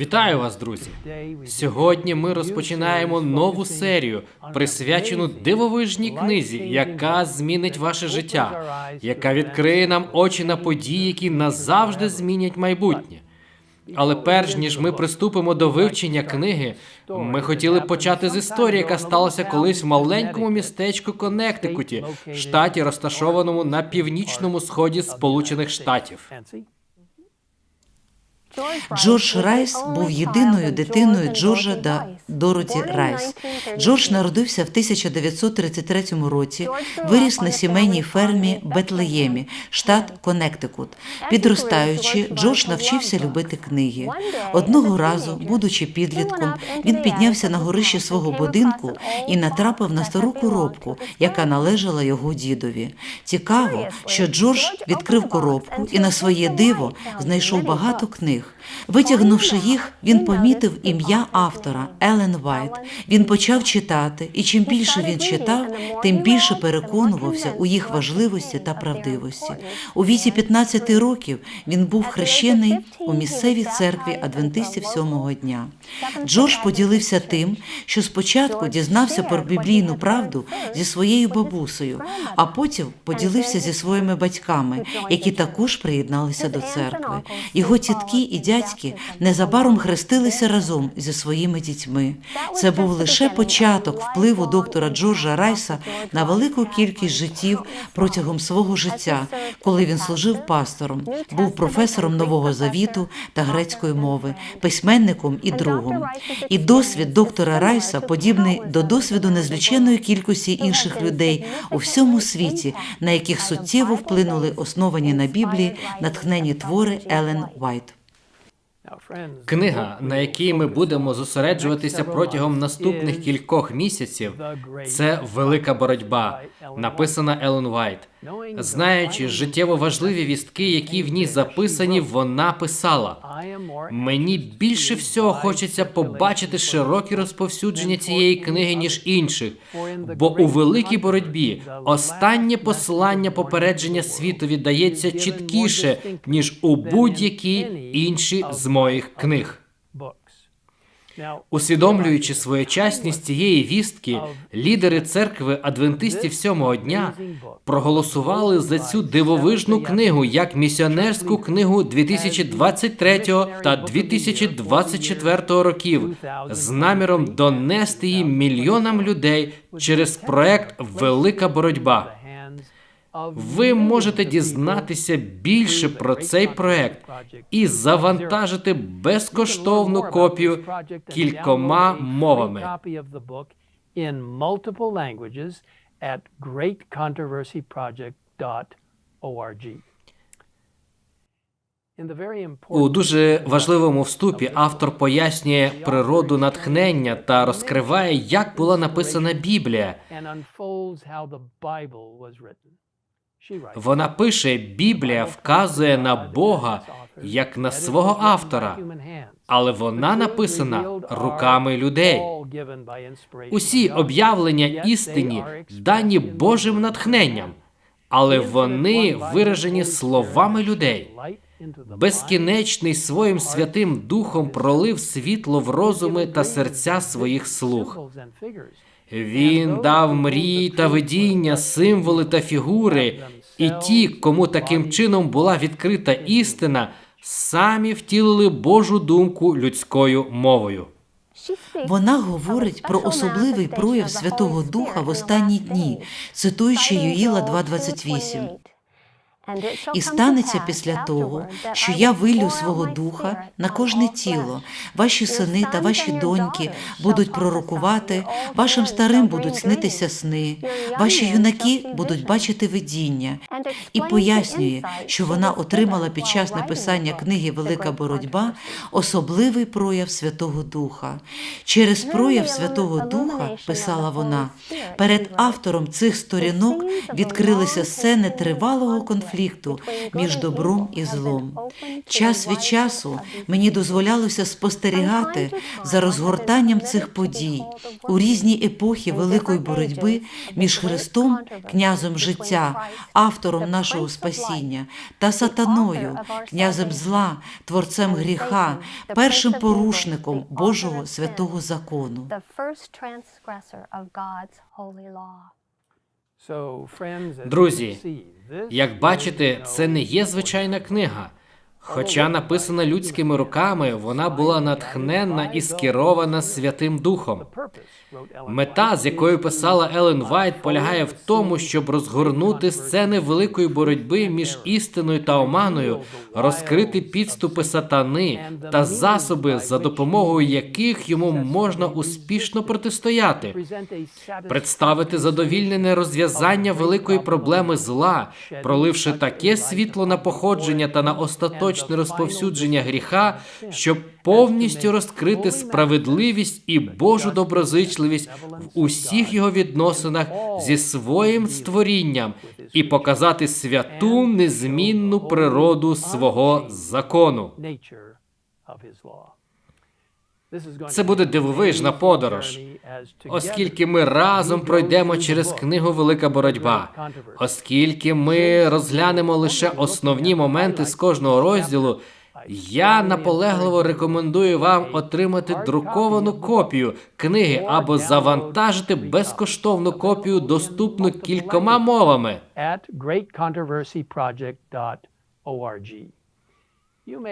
Вітаю вас, друзі! Сьогодні ми розпочинаємо нову серію, присвячену дивовижній книзі, яка змінить ваше життя, яка відкриє нам очі на події, які назавжди змінять майбутнє. Але перш ніж ми приступимо до вивчення книги, ми хотіли почати з історії, яка сталася колись в маленькому містечку Коннектикуті, штаті, розташованому на північному сході Сполучених Штатів. Джордж Райс був єдиною дитиною Джорджа та Дороті Райс. Джордж народився в 1933 році, виріс на сімейній фермі Бетлеємі, штат Коннектикут. Підростаючи, Джордж навчився любити книги. Одного разу, будучи підлітком, він піднявся на горище свого будинку і натрапив на стару коробку, яка належала його дідові. Цікаво, що Джордж відкрив коробку і на своє диво знайшов багато книг. Витягнувши їх, він помітив ім'я автора Елен Вайт. Він почав читати, і чим більше він читав, тим більше переконувався у їх важливості та правдивості. У віці 15 років він був хрещений у місцевій церкві адвентистів сьомого дня. Джордж поділився тим, що спочатку дізнався про біблійну правду зі своєю бабусею, а потім поділився зі своїми батьками, які також приєдналися до церкви. Його тітки і дядьки незабаром хрестилися разом зі своїми дітьми. Це був лише початок впливу доктора Джорджа Райса на велику кількість життів протягом свого життя, коли він служив пастором, був професором нового завіту та грецької мови, письменником і другом. І досвід доктора Райса подібний до досвіду незліченої кількості інших людей у всьому світі, на яких суттєво вплинули основані на Біблії натхнені твори Елен Вайт. Книга, на якій ми будемо зосереджуватися протягом наступних кількох місяців, це велика боротьба, написана Елен Вайт. Знаючи життєво важливі вістки, які в ній записані, вона писала: мені більше всього хочеться побачити широкі розповсюдження цієї книги ніж інших, бо у великій боротьбі останнє послання попередження світові дається чіткіше ніж у будь-які інші з моїх книг. Усвідомлюючи своєчасність цієї вістки, лідери церкви адвентистів сьомого дня проголосували за цю дивовижну книгу як місіонерську книгу 2023 та 2024 років з наміром донести її мільйонам людей через проект Велика боротьба. Ви можете дізнатися більше про цей проект і завантажити безкоштовну копію кількома мовами. У дуже важливому вступі автор пояснює природу натхнення та розкриває, як була написана Біблія. Вона пише: Біблія вказує на Бога як на свого автора, але вона написана руками людей. Усі об'явлення істині дані Божим натхненням, але вони виражені словами людей. Безкінечний своїм святим духом пролив світло в розуми та серця своїх слуг. Він дав мрії та видіння, символи та фігури, і ті, кому таким чином була відкрита істина, самі втілили Божу думку людською мовою. Вона говорить про особливий прояв Святого Духа в останні дні, цитуючи Юїла 2.28. І станеться після того, що я вилю свого духа на кожне тіло. Ваші сини та ваші доньки будуть пророкувати, вашим старим будуть снитися сни, ваші юнаки будуть бачити видіння. І пояснює, що вона отримала під час написання книги Велика боротьба особливий прояв Святого Духа. Через прояв Святого Духа, писала вона, перед автором цих сторінок відкрилися сцени тривалого конфлікту конфлікту між добром і злом. Час від часу мені дозволялося спостерігати за розгортанням цих подій у різні епохи великої боротьби між Христом, князем життя, автором нашого спасіння, та сатаною, князем зла, творцем гріха, першим порушником Божого святого закону. Друзі, Як бачите, це не є звичайна книга. Хоча написана людськими руками, вона була натхненна і скерована Святим Духом. Мета, з якою писала Елен Вайт, полягає в тому, щоб розгорнути сцени великої боротьби між істиною та оманою, розкрити підступи сатани та засоби, за допомогою яких йому можна успішно протистояти. Представити задовільнене розв'язання великої проблеми зла, проливши таке світло на походження та на остаточне розповсюдження гріха, щоб повністю розкрити справедливість і Божу доброзичливість в усіх його відносинах зі своїм створінням і показати святу незмінну природу свого закону. Це буде дивовижна подорож, Оскільки ми разом пройдемо через книгу Велика боротьба, оскільки ми розглянемо лише основні моменти з кожного розділу, я наполегливо рекомендую вам отримати друковану копію книги або завантажити безкоштовну копію, доступну кількома мовами.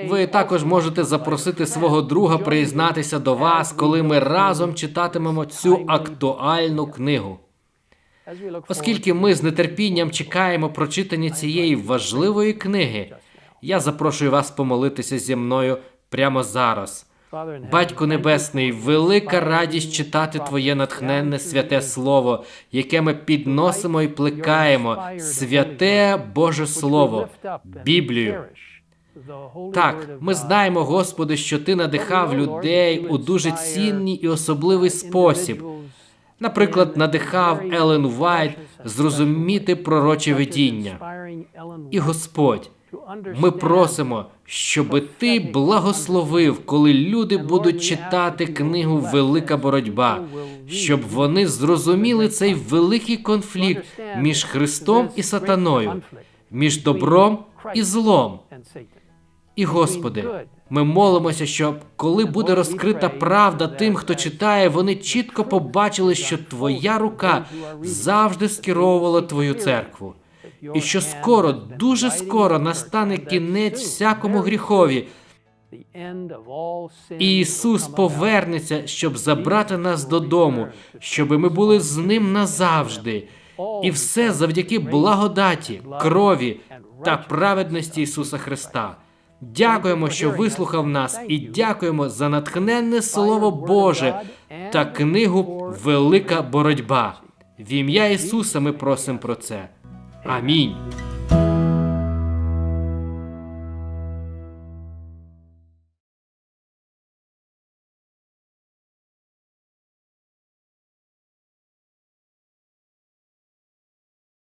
Ви також можете запросити свого друга приєднатися до вас, коли ми разом читатимемо цю актуальну книгу. Оскільки ми з нетерпінням чекаємо прочитання цієї важливої книги, я запрошую вас помолитися зі мною прямо зараз. Батько Небесний, велика радість читати Твоє натхненне святе Слово, яке ми підносимо і плекаємо, святе Боже Слово, Біблію. Так, ми знаємо, Господи, що Ти надихав людей у дуже цінний і особливий спосіб. Наприклад, надихав Елен Вайт зрозуміти пророче видіння. І Господь, ми просимо, щоби ти благословив, коли люди будуть читати книгу Велика боротьба, щоб вони зрозуміли цей великий конфлікт між Христом і Сатаною, між добром і злом. І Господи, ми молимося, щоб коли буде розкрита правда тим, хто читає, вони чітко побачили, що Твоя рука завжди скеровувала Твою церкву. І що скоро, дуже скоро настане кінець всякому гріхові, і Ісус повернеться, щоб забрати нас додому, щоб ми були з ним назавжди. І все завдяки благодаті, крові та праведності Ісуса Христа. Дякуємо, що вислухав нас, і дякуємо за натхненне Слово Боже та книгу Велика боротьба. В ім'я Ісуса ми просимо про це. Амінь.